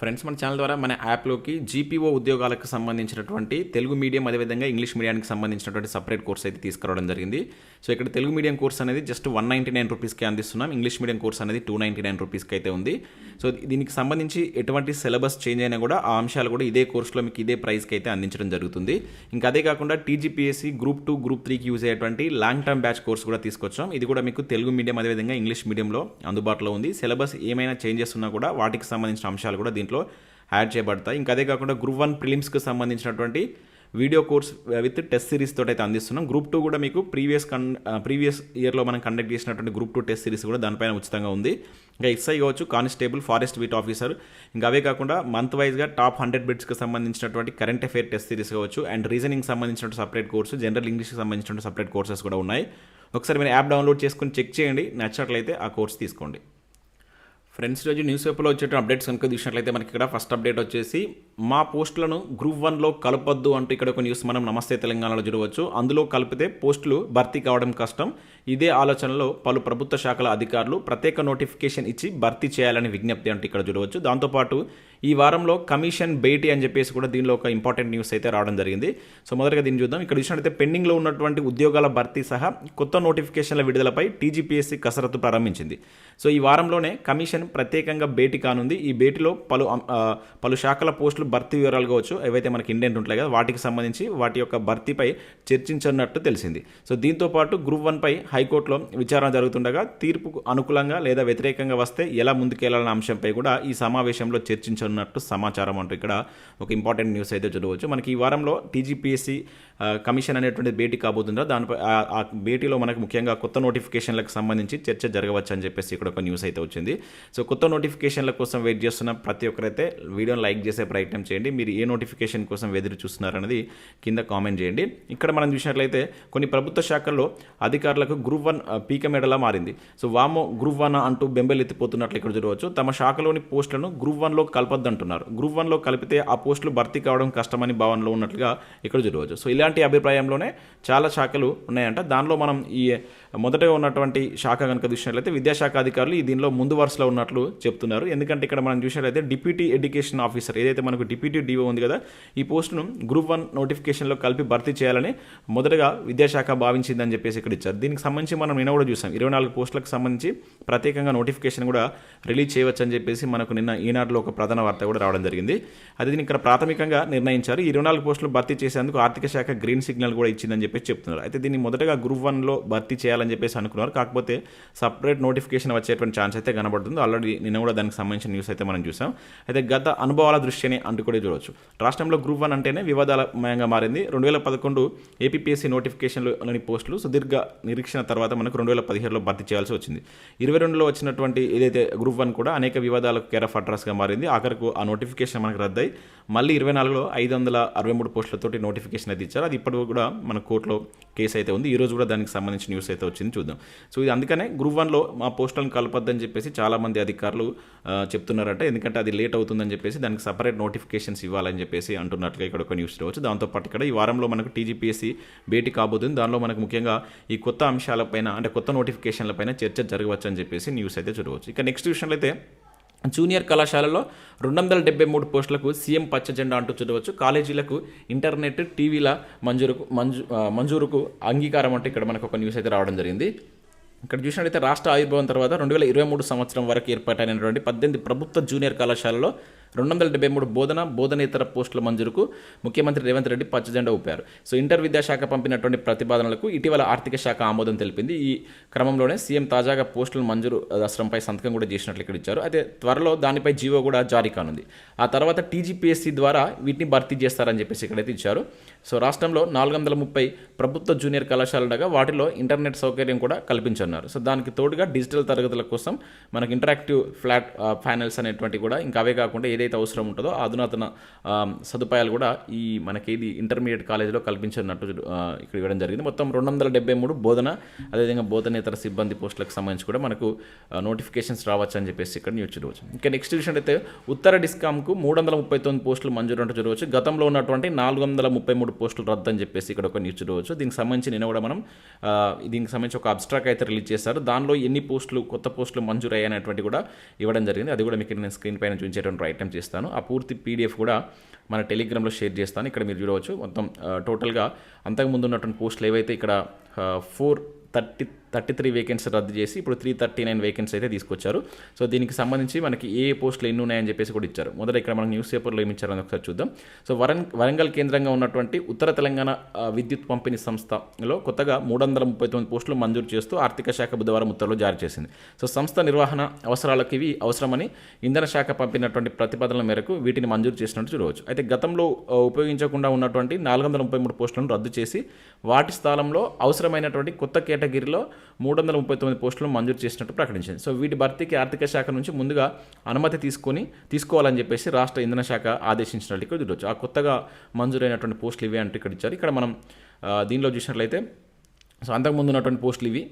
Friends మన channel ద్వారా మన యాప్లోకి జీపీఓ ఉద్యోగాలకు సంబంధించినటువంటి తెలుగు మీడియం అదేవిధంగా ఇంగ్లీష్ మీడియానికి సంబంధించినటువంటి సపరేట్ కోర్స్ అయితే తీసుకురావడం జరిగింది. సో ఇక్కడ తెలుగు మీడియం కోర్స్ అనేది జస్ట్ వన్ నైంటీ నైన్ రూపీస్కి అందిస్తున్నాం. ఇంగ్లీష్ మీడియం కోర్స్ అనేది టూ నైంటీ నైన్ రూపీస్కి అయితే ఉంది. సో దీనికి సంబంధించి ఎటువంటి సిలబస్ చేంజ్ అయినా కూడా ఆ అంశాలు కూడా ఇదే కోర్సులో మీకు ఇదే ప్రైస్కి అయితే అందించడం జరుగుతుంది. ఇంకా అదే కాకుండా టీజీపీఎస్సీ గ్రూప్ టూ గ్రూప్ త్రీకి యూజ్ అయ్యేటువంటి లాంగ్ టర్మ్ బ్యాచ్ కోర్స్ కూడా తీసుకొచ్చాం. ఇది కూడా మీకు తెలుగు మీడియం అదేవిధంగా ఇంగ్లీష్ మీడియంలో అందుబాటులో ఉంది. సిలబస్ ఏమైనా చేంజెస్ ఉన్నా కూడా వాటికి సంబంధించిన అంశాలు కూడా దీంట్లో యాడ్ చేయబడతాయి. ఇంకా అదే కాకుండా గ్రూప్ వన్ ప్రిలిమ్స్కి సంబంధించినటువంటి video course with test series తోటి అయితే అందిస్తున్నాం. గ్రూప్ టూ కూడా మీకు ప్రీవియస్ కన్ ప్రీవియస్ ఇయర్లో మనం కండక్ట్ చేసినటువంటి గ్రూప్ టూ టెస్ట్ సిరీస్ కూడా దానిపైన ఉచితంగా ఉంది. ఇంకా ఎస్ఐ కావచ్చు కానిస్టేబుల్ ఫారెస్ట్ బీట్ ఆఫీసర్. ఇంకా అవే కాకుండా మంత్ వైజ్గా టాప్ హండ్రెడ్ బిట్స్కి సంబంధించినటువంటి కరెంట్ అఫేర్ టెస్ట్ సిరీస్ కావచ్చు అండ్ రీజనింగ్ సంబంధించినటువంటి సపరేట్ కోర్సు జనరల్ ఇంగ్లీష్కి సంబంధించిన సపరేట్ కోర్సెస్ కూడా ఉన్నాయి. ఒకసారి మీరు యాప్ డౌన్లోడ్ చేసుకుని చెక్ చేయండి. నచ్చినట్లయితే ఆ కోర్స్ తీసుకోండి. ఫ్రెండ్స్ రోజు న్యూస్ పేపర్లో వచ్చేటువంటి అప్డేట్స్ కనుక చూసినట్లయితే మనకి ఇక్కడ ఫస్ట్ అప్డేట్ వచ్చేసి మా పోస్టులను గ్రూప్ వన్లో కలపొద్దు అంటూ ఇక్కడ ఒక న్యూస్ మనం నమస్తే తెలంగాణలో చూడవచ్చు. అందులో కలిపితే పోస్టులు భర్తీ కావడం కష్టం. ఇదే ఆలోచనలో పలు ప్రభుత్వ శాఖల అధికారులు ప్రత్యేక నోటిఫికేషన్ ఇచ్చి భర్తీ చేయాలని విజ్ఞప్తి అంటూ ఇక్కడ చూడవచ్చు. దాంతోపాటు ఈ వారంలో కమిషన్ భేటీ అని చెప్పేసి కూడా దీనిలో ఒక ఇంపార్టెంట్ న్యూస్ అయితే రావడం జరిగింది. సో మొదటగా దీన్ని చూద్దాం. ఇక్కడ చూసినట్లయితే పెండింగ్లో ఉన్నటువంటి ఉద్యోగాల భర్తీ సహా కొత్త నోటిఫికేషన్ల విడుదలపై టీజీపీఎస్సీ కసరత్తు ప్రారంభించింది. సో ఈ వారంలోనే కమిషన్ ప్రత్యేకంగా భేటీ కానుంది. ఈ భేటీలో పలు పలు శాఖల పోస్టులు భర్తీ వివరాలు కావచ్చు ఏవైతే మనకి ఇండియన్ ఉంటాయి కదా వాటికి సంబంధించి వాటి యొక్క భర్తీపై చర్చించనున్నట్టు తెలిసింది. సో దీంతో పాటు గ్రూప్ వన్పై హైకోర్టులో విచారణ జరుగుతుండగా తీర్పుకు అనుకూలంగా లేదా వ్యతిరేకంగా వస్తే ఎలా ముందుకెళ్ళాలన్న అంశంపై కూడా ఈ సమావేశంలో చర్చించనున్నట్టు సమాచారం అంటూ ఇక్కడ ఒక ఇంపార్టెంట్ న్యూస్ అయితే చూడవచ్చు మనకి ఈ వారంలో టీజీపీఎస్సీ కమిషన్ అనేటువంటి భేటీ కాబోతుందో దానిపై ఆ- ఆ భేటీలో మనకు ముఖ్యంగా కొత్త నోటిఫికేషన్లకు సంబంధించి చర్చ జరగవచ్చు అని చెప్పేసి ఇక్కడ ఒక న్యూస్ అయితే వచ్చింది. సో కొత్త నోటిఫికేషన్ల కోసం వెయిట్ చేస్తున్న ప్రతి ఒక్కరైతే వీడియోని లైక్ చేసే ప్రయత్నం చేయండి. మీరు ఏ నోటిఫికేషన్ కోసం ఎదురు చూస్తున్నారనేది కింద కామెంట్ చేయండి. ఇక్కడ మనం చూసినట్లయితే కొన్ని ప్రభుత్వ శాఖల్లో అధికారులకు గ్రూప్ వన్ పీక మెడలా మారింది. సో వామో గ్రూప్ వన్ అంటూ బెంబెలెత్తిపోతున్నట్లు ఇక్కడ చూడవచ్చు. తమ శాఖలోని పోస్టులను గ్రూప్ వన్లో కలపద్దంటున్నారు. గ్రూప్ వన్లో కలిపితే ఆ పోస్టులు భర్తీ కావడం కష్టమని భావనలో ఉన్నట్లుగా ఇక్కడ చూడవచ్చు. సో ఇలాంటి అభిప్రాయంలోనే చాలా శాఖలు ఉన్నాయంట. దానిలో మనం ఈ మొదటగా ఉన్నటువంటి శాఖ కనుక చూసినట్లయితే విద్యాశాఖ అధికారులు ఈ దీనిలో ముందు వరుసలో ఉన్నట్లు చెప్తున్నారు. ఎందుకంటే ఇక్కడ మనం చూసినట్లయితే డిప్యూటీ ఎడ్యుకేషన్ ఆఫీసర్ ఏదైతే మనకు డిప్యూటీ డిఓ ఉంది కదా ఈ పోస్టును గ్రూప్ వన్ నోటిఫికేషన్లో కలిపి భర్తీ చేయాలని మొదటగా విద్యాశాఖ భావించిందని చెప్పేసి ఇక్కడ ఇచ్చారు. దీనికి సంబంధించి మనం నిన్న కూడా చూసాం. ఇరవై నాలుగు పోస్టులకు సంబంధించి ప్రత్యేకంగా నోటిఫికేషన్ కూడా రిలీజ్ చేయవచ్చు అని చెప్పేసి మనకు నిన్న ఈనాడులో ఒక ప్రధాన వార్త కూడా రావడం జరిగింది. అది దీన్ని ఇక్కడ ప్రాథమికంగా నిర్ణయించారు. ఇరవై నాలుగు పోస్టులు భర్తీ చేసేందుకు ఆర్థిక శాఖ గ్రీన్ సిగ్నల్ కూడా ఇచ్చిందని చెప్పేసి చెప్తున్నారు. అయితే దీన్ని మొదటగా గ్రూప్ వన్లో భర్తీ చేయాలి చేయాలని చెప్పేసి అనుకున్నారు. కాకపోతే సపరేట్ నోటిఫికేషన్ వచ్చేటువంటి ఛాన్స్ అయితే కనబడుతుంది. ఆల్రెడీ నిన్న కూడా దానికి సంబంధించిన న్యూస్ అయితే మనం చూసాం. అయితే గత అనుభవాల దృష్ట్యానే అంటూ కూడా చూడవచ్చు రాష్ట్రంలో గ్రూప్ వన్ అంటేనే వివాదాలమయంగా మారింది. రెండు వేల పదకొండు ఏపీపీఎస్సీ నోటిఫికేషన్లోని పోస్టులు సుదీర్ఘ నిరీక్షణ తర్వాత మనకు రెండు వేల పదిహేడులో భర్తీ చేయాల్సి వచ్చింది. ఇరవై రెండులో వచ్చినటువంటి ఏదైతే గ్రూప్ వన్ కూడా అనేక వివాదాలకు కేర్ ఆఫ్ అడ్రస్గా మారింది. ఆఖరకు ఆ నోటిఫికేషన్ మనకు రద్దయి. మళ్ళీ ఇరవై నాలుగులో ఐదు వందల అరవై మూడు పోస్టులతోటి నోటిఫికేషన్ అయితే ఇచ్చారు. అది ఇప్పటి కూడా మన కోర్టులో కేసు అయితే ఉంది. ఈరోజు కూడా దానికి సంబంధించిన న్యూస్ అయితే వచ్చింది చూద్దాం. సో ఇది అందుకనే గ్రూప్ వన్లో మా పోస్టులను కలపొద్దని చెప్పేసి చాలామంది అధికారులు చెప్తున్నారట. ఎందుకంటే అది లేట్ అవుతుందని చెప్పేసి దానికి సపరేట్ నోటిఫికేషన్స్ ఇవ్వాలని చెప్పేసి అంటున్నట్లుగా ఇక్కడ ఒక న్యూస్ రావచ్చు. దాంతోపాటు ఇక్కడ ఈ వారంలో మనకు టీజీపీఎస్సీ భేటీ కాబోతుంది. దానిలో మనకు ముఖ్యంగా ఈ కొత్త అంశాలపైన అంటే కొత్త నోటిఫికేషన్లపైన చర్చ జరగవచ్చు అని చెప్పేసి న్యూస్ అయితే చూడవచ్చు. ఇక నెక్స్ట్ విషయంలో అయితే జూనియర్ కళాశాలలో రెండు వందల డెబ్బై మూడు పోస్టులకు సీఎం పచ్చ జెండా అంటూ చూడవచ్చు. కాలేజీలకు ఇంటర్నెట్ టీవీల మంజూరుకు మంజూ మంజూరుకు అంగీకారం అంటే ఇక్కడ మనకు ఒక న్యూస్ అయితే రావడం జరిగింది. ఇక్కడ చూసినట్లయితే రాష్ట్ర ఆవిర్భావం తర్వాత రెండు వేల ఇరవై మూడు సంవత్సరం వరకు ఏర్పాటైనటువంటి పద్దెనిమిది ప్రభుత్వ జూనియర్ కళాశాలలో రెండు వందల డెబ్బై మూడు బోధన బోధనేతర పోస్టుల మంజూరుకు ముఖ్యమంత్రి రేవంత్ రెడ్డి పచ్చజెండా ఊపారు. సో ఇంటర్ విద్యాశాఖ పంపినటువంటి ప్రతిపాదనలకు ఇటీవల ఆర్థిక శాఖ ఆమోదం తెలిపింది. ఈ క్రమంలోనే సీఎం తాజాగా పోస్టుల మంజూరు దస్త్రంపై సంతకం కూడా చేసినట్లు ఇక్కడ ఇచ్చారు. అయితే త్వరలో దానిపై జీవో కూడా జారీ కానుంది. ఆ తర్వాత టీజీపీఎస్సీ ద్వారా వీటిని భర్తీ చేస్తారని చెప్పేసి ఇక్కడైతే ఇచ్చారు. సో రాష్ట్రంలో నాలుగు వందల ముప్పై ప్రభుత్వ జూనియర్ కళాశాలగా వాటిలో ఇంటర్నెట్ సౌకర్యం కూడా కల్పించన్నారు సో దానికి తోడుగా డిజిటల్ తరగతుల కోసం మనకి ఇంటరాక్టివ్ ఫ్లాట్ ఫైనల్స్ అనేటువంటి కూడా ఇంకా అవే కాకుండా ఏదైతే అవసరం ఉంటుందో అధునాతన సదుపాయాలు కూడా ఈ మనకి ఇది ఇంటర్మీడియట్ కాలేజీలో కల్పించినట్టు ఇక్కడ ఇవ్వడం జరిగింది. మొత్తం రెండు వందల డెబ్బై మూడు బోధన అదేవిధంగా బోధనేతర సిబ్బంది పోస్టులకు సంబంధించి కూడా మనకు నోటిఫికేషన్స్ రావచ్చు అని చెప్పేసి ఇక్కడ న్యూస్ చూడవచ్చు. ఇంకా నెక్స్ట్ విషయం అయితే ఉత్తర డిస్కామ్కు మూడు వందల ముప్పై తొమ్మిది పోస్టులు మంజూరు అంటూ చూడవచ్చు. గతంలో ఉన్నటువంటి నాలుగు వందల ముప్పై మూడు పోస్టులు రద్దు అని చెప్పేసి ఇక్కడ ఒక న్యూస్ చూడవచ్చు. దీనికి సంబంధించి నిన్న కూడా మనం దీనికి సంబంధించి ఒక అబ్స్ట్రాక్ అయితే రిలీజ్ చేశారు. దానిలో ఎన్ని పోస్టులు కొత్త పోస్టులు మంజూరు అయ్యాయనేటువంటి కూడా ఇవ్వడం జరిగింది. అది కూడా మీకు నేను స్క్రీన్ పైన చూపించేటువంటి అటెంప్ట్ చేస్తాను. ఆ పూర్తి పీడిఎఫ్ కూడా మన టెలిగ్రామ్లో షేర్ చేస్తాను. ఇక్కడ మీరు చూడవచ్చు మొత్తం టోటల్గా అంతకుముందు ఉన్నటువంటి పోస్టులు ఏవైతే ఇక్కడ four thirty thirty three vacancy రద్దు చేసి ఇప్పుడు త్రీ థర్టీ నైన్ వేకెన్సీ అయితే తీసుకొచ్చారు. సో దీనికి సంబంధించి మనకి ఏ ఏ పోస్టులు ఎన్ని ఉన్నాయని చెప్పేసి కూడా ఇచ్చారు. మొదట ఇక్కడ మనకు న్యూస్ పేపర్లో ఏమి ఇచ్చారని ఒకసారి చూద్దాం. సో వరం వరంగల్ కేంద్రంగా ఉన్నటువంటి ఉత్తర తెలంగాణ విద్యుత్ పంపిణీ సంస్థలో కొత్తగా మూడు వందల ముప్పై తొమ్మిది పోస్టులు మంజూరు చేస్తూ ఆర్థిక శాఖ బుధవారం ఉత్తర్వులు జారీ చేసింది. సో సంస్థ నిర్వహణ అవసరాలకు ఇవి అవసరమని ఇంధన శాఖ పంపినటువంటి ప్రతిపాదనల మేరకు వీటిని మంజూరు చేసినట్టు చూడవచ్చు. అయితే గతంలో ఉపయోగించకుండా ఉన్నటువంటి నాలుగు వందల ముప్పై మూడు పోస్టులను రద్దు చేసి వాటి స్థానంలో అవసరమైనటువంటి కొత్త కేటగిరీలో మూడు వందల ముప్పై తొమ్మిది పోస్టులను మంజూరు చేసినట్టు ప్రకటించింది. సో వీటి భర్తీకి ఆర్థిక శాఖ నుంచి ముందుగా అనుమతి తీసుకొని తీసుకోవాలని చెప్పేసి రాష్ట్ర ఇంధన శాఖ ఆదేశించినట్టు ఇక్కడ చూడవచ్చు ఆ కొత్తగా మంజూరైనటువంటి పోస్టులు ఇవే అంటూ ఇక్కడ ఇచ్చారు. ఇక్కడ మనం దీనిలో చూసినట్లయితే సో అంతకుముందు ఉన్నటువంటి పోస్టులు ఇవి.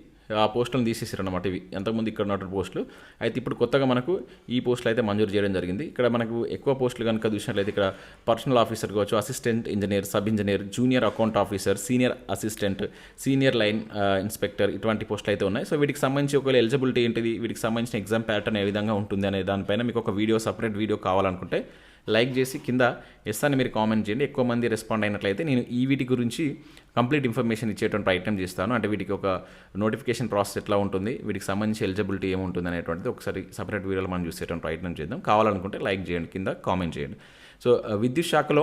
ఆ పోస్టులను తీసేసారు అనమాట ఇవి. అంతకుముందు ఇక్కడ ఉన్నటువంటి పోస్టులు. అయితే ఇప్పుడు కొత్తగా మనకు ఈ పోస్టులు అయితే మంజూరు చేయడం జరిగింది. ఇక్కడ మనకు ఎక్కువ పోస్టులు కనుక చూసినట్లయితే ఇక్కడ పర్సనల్ ఆఫీసర్ కావచ్చు assistant engineer sub engineer junior account officer senior assistant senior line inspector ఇటువంటి పోస్టులు అయితే ఉన్నాయి. సో వీటికి సంబంధించి ఒకవేళ ఎలిజిబిలిటీ ఏంటిది వీటికి సంబంధించిన ఎగ్జామ్ ప్యాటర్న్ ఏ విధంగా ఉంటుంది అనే దానిపైన మీకు ఒక వీడియో సపరేట్ వీడియో కావాలనుకుంటే లైక్ చేసి కింద ఎస్ అని మీరు కామెంట్ చేయండి. ఎక్కువ మంది రెస్పాండ్ అయినట్లయితే నేను ఈ వీటి గురించి కంప్లీట్ ఇన్ఫర్మేషన్ ఇచ్చేటువంటి ప్రయత్నం చేస్తాను. అంటే వీటికి ఒక నోటిఫికేషన్ ప్రాసెస్ ఎట్లా ఉంటుంది వీటికి సంబంధించి ఎలిజిబిలిటీ ఏముంటుంది అనేటువంటిది ఒకసారి సపరేట్ వీడియోలో మనం చూసేటువంటి ప్రయత్నం చేద్దాం. కావాలనుకుంటే లైక్ చేయండి కింద కామెంట్ చేయండి. సో విద్యుత్ శాఖలో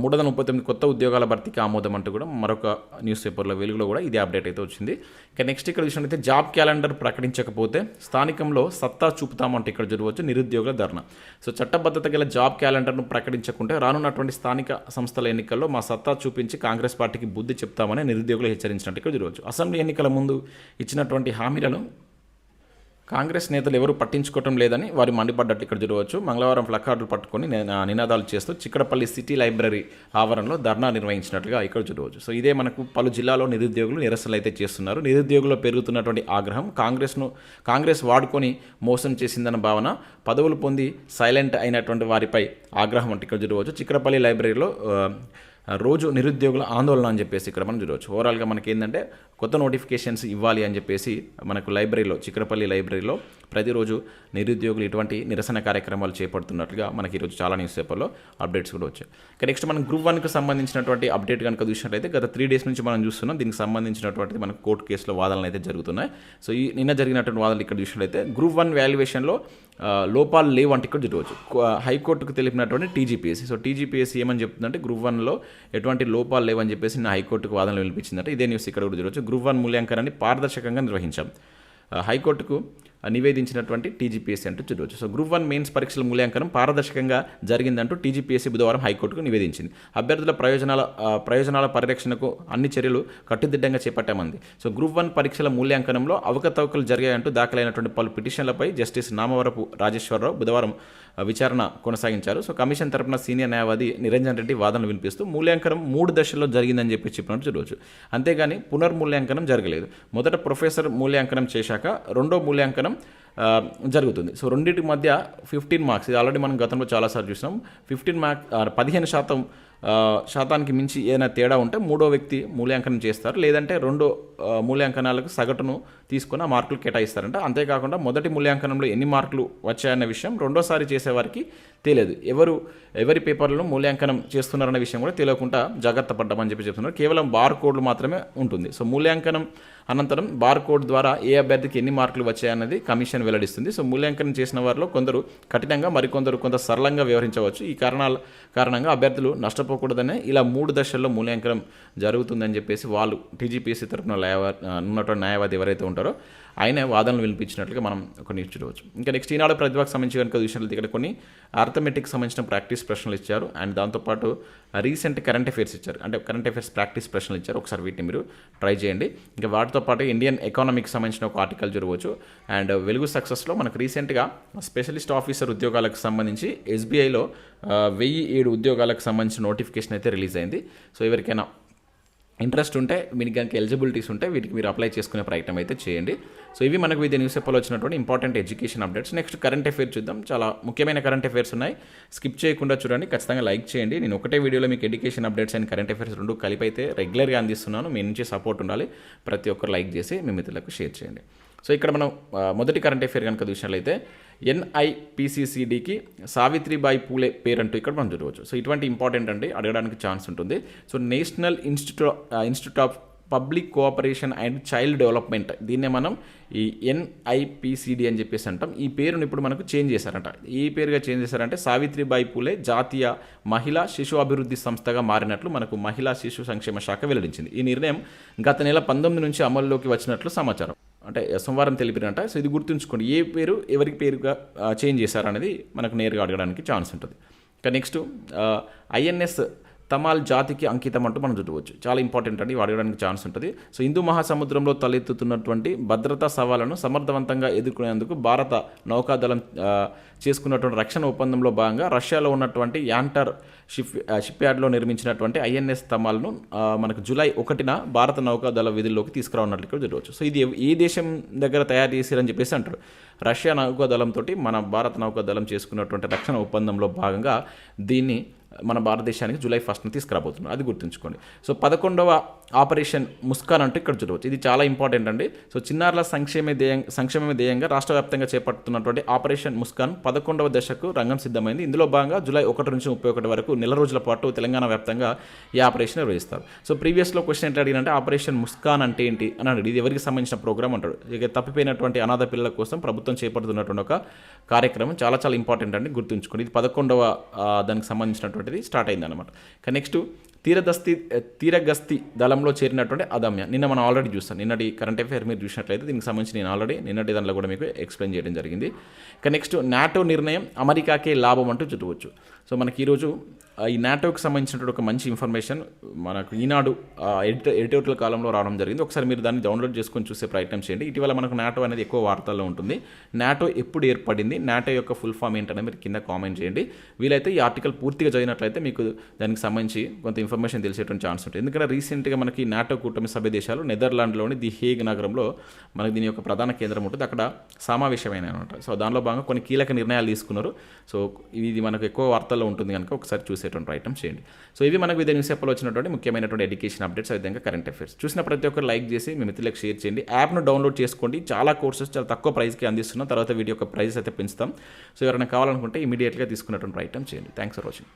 మూడు వందల ముప్పై తొమ్మిది కొత్త ఉద్యోగాల భర్తీకి ఆమోదం అంటూ కూడా మరొక న్యూస్ పేపర్లో వెలుగులో కూడా ఇది అప్డేట్ అయితే వచ్చింది. ఇక నెక్స్ట్ ఇక్కడ చూసినట్లయితే జాబ్ క్యాలెండర్ ప్రకటించకపోతే స్థానికంలో సత్తా చూపుతామంటే ఇక్కడ చూడవచ్చు నిరుద్యోగుల ధర్నా. సో చట్టబద్ధత గల జాబ్ క్యాలెండర్ను ప్రకటించకుంటే రానున్నటువంటి స్థానిక సంస్థల ఎన్నికల్లో మా సత్తా చూపించి కాంగ్రెస్ పార్టీకి బుద్ధి చెప్తామని నిరుద్యోగులు హెచ్చరించినట్టు ఇక్కడ చూడవచ్చు అసెంబ్లీ ఎన్నికల ముందు ఇచ్చినటువంటి హామీలను కాంగ్రెస్ నేతలు ఎవరు పట్టించుకోవటం లేదని వారు మండిపడ్డట్టు ఇక్కడ చూడవచ్చు. మంగళవారం ప్లకార్డులు పట్టుకొని నినాదాలు చేస్తూ చిక్కడపల్లి సిటీ లైబ్రరీ ఆవరణలో ధర్నా నిర్వహించినట్లుగా ఇక్కడ చూడవచ్చు. సో ఇదే మనకు పలు జిల్లాలో నిరుద్యోగులు నిరసనలు అయితే చేస్తున్నారు. నిరుద్యోగుల్లో పెరుగుతున్నటువంటి ఆగ్రహం కాంగ్రెస్ను కాంగ్రెస్ వాడుకొని మోసం చేసిందన్న భావన పదవులు పొంది సైలెంట్ అయినటువంటి వారిపై ఆగ్రహం అంటే ఇక్కడ చూడవచ్చు. చిక్కడపల్లి లైబ్రరీలో రోజు నిరుద్యోగుల ఆందోళన అని చెప్పేసి ఇక్కడ మనం చూడవచ్చు. ఓవరాల్గా మనకి ఏంటంటే కొత్త నోటిఫికేషన్స్ ఇవ్వాలి అని చెప్పేసి మనకు లైబ్రరీలో చిక్కడపల్లి లైబ్రరీలో ప్రతిరోజు నిరుద్యోగులు ఇటువంటి నిరసన కార్యక్రమాలు చేపడుతున్నట్లుగా మనకి ఈరోజు చాలా న్యూస్ పేపర్లో అప్డేట్స్ కూడా వచ్చాయి. ఇక నెక్స్ట్ మనం గ్రూప్ వన్కి సంబంధించినటువంటి అప్డేట్ కనుక చూసినట్లయితే గత త్రీ డేస్ నుంచి మనం చూస్తున్నాం. దీనికి సంబంధించినటువంటి మనకు కోర్టు కేసులో వాదనలు అయితే జరుగుతున్నాయి. సో ఈ నిన్న జరిగినటువంటి వాదనలు ఇక్కడ చూసినట్లయితే గ్రూప్ వన్ వాల్యుయేషన్లో లోపాలు లేవు అంటే ఇక్కడ చూడవచ్చు హైకోర్టుకు తెలిపినటువంటి టీజీపీఎస్సీ. సో టీజీపీఎస్సీ ఏమని చెప్తుందంటే గ్రూప్ వన్లో ఎటువంటి లోపాలు లేవని చెప్పేసి నా హైకోర్టుకు వాదనలు వినిపించిందంటే. ఇదే న్యూస్ ఇక్కడ కూడా చూడవచ్చు గ్రూప్ వన్ మూల్యాంకనాన్ని పారదర్శకంగా నిర్వహించాం. హైకోర్టుకు నివేదించినటువంటి టీజీపీఎస్సీ అంటూ చూడవచ్చు. సో గ్రూప్ వన్ మెయిన్స్ పరీక్షల మూల్యాంకనం పారదర్శకంగా జరిగిందంటూ టీజీపీఎస్సీ బుధవారం హైకోర్టుకు నివేదించింది. అభ్యర్థుల ప్రయోజనాల ప్రయోజనాల పరిరక్షణకు అన్ని చర్యలు కట్టుదిట్టంగా చేపట్టామంది. సో గ్రూప్ వన్ పరీక్షల మూల్యాంకనంలో అవకతవకలు జరిగాయంటూ దాఖలైనటువంటి పలు పిటిషన్లపై జస్టిస్ నామవరపు రాజేశ్వరరావు బుధవారం విచారణ కొనసాగించారు. సో కమిషన్ తరపున సీనియర్ న్యాయవాది నిరంజన్ రెడ్డి వాదనలు వినిపిస్తూ మూల్యాంకనం మూడు దశల్లో జరిగిందని చెప్పి చెప్పినట్టు చూడవచ్చు అంతేగాని పునర్మూల్యాంకనం జరగలేదు. మొదట ప్రొఫెసర్ మూల్యాంకనం చేశాక రెండో మూల్యాంకనం జరుగుతుంది. సో రెండింటి మధ్య ఫిఫ్టీన్ మార్క్స్ ఇది ఆల్రెడీ మనం గతంలో చాలాసార్లు చూసినాం. ఫిఫ్టీన్ మార్క్ పదిహేను శాతం శాతానికి మించి ఏదైనా తేడా ఉంటే మూడో వ్యక్తి మూల్యాంకనం చేస్తారు. లేదంటే రెండో మూల్యాంకనాలకు సగటును తీసుకుని ఆ మార్కులు కేటాయిస్తారంట. అంతేకాకుండా మొదటి మూల్యాంకనంలో ఎన్ని మార్కులు వచ్చాయన్న విషయం రెండోసారి చేసేవారికి తెలియదు. ఎవరు ఎవరి పేపర్లను మూల్యాంకనం చేస్తున్నారన్న విషయం కూడా తెలియకుండా జాగ్రత్త పడ్డామని చెప్పి చెప్తున్నారు. కేవలం బార్ కోడ్లు మాత్రమే ఉంటుంది. సో మూల్యాంకనం అనంతరం బార్ కోడ్ ద్వారా ఏ అభ్యర్థికి ఎన్ని మార్కులు వచ్చాయన్నది కమిషన్ వెల్లడిస్తుంది. సో మూల్యాంకనం చేసిన వారిలో కొందరు కఠినంగా మరికొందరు కొంత సరళంగా వ్యవహరించవచ్చు. ఈ కారణాల కారణంగా అభ్యర్థులు నష్టపోకూడదనే ఇలా మూడు దశల్లో మూల్యాంకనం జరుగుతుందని చెప్పేసి వాళ్ళు టీజీపీఎస్సీ తరఫున న్యాయవాది ఉన్నటువంటి న్యాయవాది ఎవరైతే ఉంటారో ఆయన వాదనలు వినిపించినట్లుగా మనం కొన్ని చూడవచ్చు. ఇంకా నెక్స్ట్ ఈనాడు ప్రతిభకు సంబంధించి కనుక చూసినట్లయితే ఇక్కడ కొన్ని ఆర్థమెటిక్ సంబంధించిన ప్రాక్టీస్ ప్రశ్నలు ఇచ్చారు. అండ్ దాంతోపాటు రీసెంట్ కరెంట్ అఫైర్స్ ఇచ్చారు. అంటే కరెంట్ అఫైర్స్ ప్రాక్టీస్ ప్రశ్నలు ఇచ్చారు. ఒకసారి వీటిని మీరు ట్రై చేయండి. ఇంకా వాటితో పాటు ఇండియన్ ఎకానమీకి సంబంధించిన ఒక ఆర్టికల్ చూడవచ్చు. అండ్ వెలుగు సక్సెస్లో మనకు రీసెంట్గా స్పెషలిస్ట్ ఆఫీసర్ ఉద్యోగాలకు సంబంధించి ఎస్బీఐలో వెయ్యి ఏడు ఉద్యోగాలకు సంబంధించిన నోటిఫికేషన్ అయితే రిలీజ్ అయింది. సో ఎవరికైనా ఇంట్రెస్ట్ ఉంటే మీకు కనుక ఎలిజిబిలిటీస్ ఉంటే వీటికి మీరు అప్లై చేసుకునే ప్రయత్నం అయితే చేయండి. సో ఇవి మనకు వివిధ న్యూస్ పేపర్లో వచ్చినటువంటి important education updates next current affair చూద్దాం. చాలా ముఖ్యమైన కరెంట్ అఫైర్స్ ఉన్నాయి. స్కిప్ చేయకుండా చూడండి. ఖచ్చితంగా లైక్ చేయండి. నేను ఒకటే వీడియోలో మీకు education updates and current affairs రెండు కలిపి అయితే రెగ్యులర్గా అందిస్తున్నాను. మీ నుంచి సపోర్ట్ ఉండాలి. ప్రతి ఒక్కరు లైక్ చేసి మీ మిత్రులకు షేర్ చేయండి. సో ఇక్కడ మనం మొదటి కరెంట్ అఫైర్ కనుక చూసినట్లయితే ఎన్ఐపిసిసిడికి సావిత్రిబాయి పూలే పేరంటూ ఇక్కడ మనం చూడవచ్చు సో ఇటువంటి ఇంపార్టెంట్ అండి అడగడానికి ఛాన్స్ ఉంటుంది. So national institute institute of public cooperation and child development దీన్నే మనం ఈ ఎన్ఐపిసిడి అని చెప్పేసి అంటాం. ఈ పేరును ఇప్పుడు మనకు చేంజ్ చేశారంట. ఈ పేరుగా చేంజ్ చేశారంటే సావిత్రిబాయి పూలే జాతీయ మహిళా శిశు అభివృద్ధి సంస్థగా మారినట్లు మనకు మహిళా శిశు సంక్షేమ శాఖ వెల్లడించింది. ఈ నిర్ణయం గత నెల పంతొమ్మిది నుంచి అమల్లోకి వచ్చినట్లు సమాచారం. అంటే సోమవారం తెలిపినట్ట సో ఇది గుర్తుంచుకోండి. ఏ పేరు ఎవరికి పేరుగా చేంజ్ చేశారనేది మనకు నేరుగా అడగడానికి ఛాన్స్ ఉంటుంది. ఇక నెక్స్ట్ ఐఎన్ఎస్ తమాల్ జాతికి అంకితం అంటూ మనం చూడవచ్చు. చాలా ఇంపార్టెంట్ అండి ఇవి అడగడానికి ఛాన్స్ ఉంటుంది. సో హిందూ మహాసముద్రంలో తలెత్తుతున్నటువంటి భద్రతా సవాళ్ళను సమర్థవంతంగా ఎదుర్కొనేందుకు భారత నౌకాదళం చేసుకున్నటువంటి రక్షణ ఒప్పందంలో భాగంగా రష్యాలో ఉన్నటువంటి యాంటర్ షిప్ షిప్ యార్డ్లో నిర్మించినటువంటి ఐఎన్ఎస్ తమాల్ను మనకు జూలై ఒకటిన భారత నౌకాదళ విధుల్లోకి తీసుకురావన్నట్లు ఇక్కడ చూడవచ్చు. సో ఇది ఏ దేశం దగ్గర తయారు చేశారని చెప్పేసి అంటారు. రష్యా నౌకాదళంతో మన భారత నౌకాదళం చేసుకున్నటువంటి రక్షణ ఒప్పందంలో భాగంగా దీన్ని మన భారతదేశానికి జూలై ఫస్ట్ని తీసుకురాబోతున్నాం అది గుర్తుంచుకోండి. సో పదకొండవ ఆపరేషన్ ముస్కాన్ అంటూ ఇక్కడ చూడవచ్చు ఇది చాలా ఇంపార్టెంట్ అండి. సో చిన్నారుల సంక్షేమ ధ్యేయం సంక్షేమ ధ్యేయంగా రాష్ట్ర వ్యాప్తంగా చేపడుతున్నటువంటి ఆపరేషన్ ముస్కాన్ పదకొండవ దశకు రంగం సిద్ధమైంది. ఇందులో భాగంగా జూలై ఒకటి నుంచి ముప్పై ఒకటి వరకు నెల రోజుల పాటు తెలంగాణ వ్యాప్తంగా ఈ ఆపరేషన్ నిర్వహిస్తారు. సో ప్రీవియస్లో క్వశ్చన్ ఎట్లా అడిగినంటే ఆపరేషన్ ముస్కాన్ అంటే ఏంటి అని అడిగి ఇది ఎవరికి సంబంధించిన ప్రోగ్రామ్ అంటాడు. ఇక తప్పిపోయినటువంటి అనాథ పిల్లల కోసం ప్రభుత్వం చేపడుతున్నటువంటి ఒక కార్యక్రమం చాలా చాలా ఇంపార్టెంట్ అండి. గుర్తుంచుకోండి. ఇది పదకొండవ దానికి సంబంధించినటువంటిది స్టార్ట్ అయింది అనమాట నెక్స్ట్ తీరదస్తి తీరగస్తి దళంలో చేరినటువంటి అదమ్య. నిన్న మనం ఆల్రెడీ చూస్తాం నిన్నటి కరెంట్ అఫైర్ మీరు చూసినట్లయితే దీనికి సంబంధించి నేను ఆల్రెడీ నిన్నటి దాంట్లో కూడా మీకు ఎక్స్ప్లెయిన్ చేయడం జరిగింది. ఇక నెక్స్ట్ నాటో నిర్ణయం అమెరికాకే లాభం అంటూ చూడవచ్చు సో మనకి ఈరోజు ఈ నాటోకి సంబంధించినటువంటి ఒక మంచి ఇన్ఫర్మేషన్ మనకు ఈనాడు ఎడిటర్ ఎడిటోరియల్ కాలంలో రావడం జరిగింది. ఒకసారి మీరు దాన్ని డౌన్లోడ్ చేసుకొని చూసే ప్రయత్నం చేయండి. ఇటీవల మనకు నాటో అనేది ఎక్కువ వార్తల్లో ఉంటుంది. నాటో ఎప్పుడు ఏర్పడింది నాటో యొక్క ఫుల్ ఫామ్ ఏంటనే మీరు కింద కామెంట్ చేయండి. వీలైతే ఈ ఆర్టికల్ పూర్తిగా చదివినట్లయితే మీకు దానికి సంబంధించి కొంత ఇన్ఫర్మేషన్ తెలిసేటువంటి ఛాన్స్ ఉంటుంది. ఎందుకంటే రీసెంట్గా మనకి నాటో కూటమి సభ్య దేశాలు నెదర్లాండ్లోని ది హేగ్ నగరంలో మనకి దీని యొక్క ప్రధాన కేంద్రం ఉంటుంది. అక్కడ సమావేశమైన అనమాట సో దానిలో భాగంగా కొన్ని కీలక నిర్ణయాలు తీసుకున్నారు. సో ఇది మనకు ఎక్కువ వార్తల్లో ఉంటుంది కనుక ఒకసారి చూసేటువంటి ప్రయత్నం చేయండి. సో ఇవి మనకు వివిధ న్యూస్ పేపర్లో వచ్చినటువంటి ముఖ్యమైనటువంటి ఎడ్యుకేషన్ అప్డేట్స్ విధంగా కరెంట్ అఫైర్స్ చూసిన ప్రతి ఒక్కరు లైక్ చేసి మీ మిత్రులకు షేర్ చేయండి. యాప్ను డౌన్లోడ్ చేసుకోండి. చాలా కోర్సెస్ చాలా తక్కువ ప్రైస్కి అందిస్తున్నాం. తర్వాత వీడియో యొక్క ప్రైస్ అయితే పెంచుతాం. సో ఎవరైనా కావాలనుకుంటే ఇమీడియట్గా తీసుకున్నటువంటి ప్రయత్నం చేయండి. Thanks for watching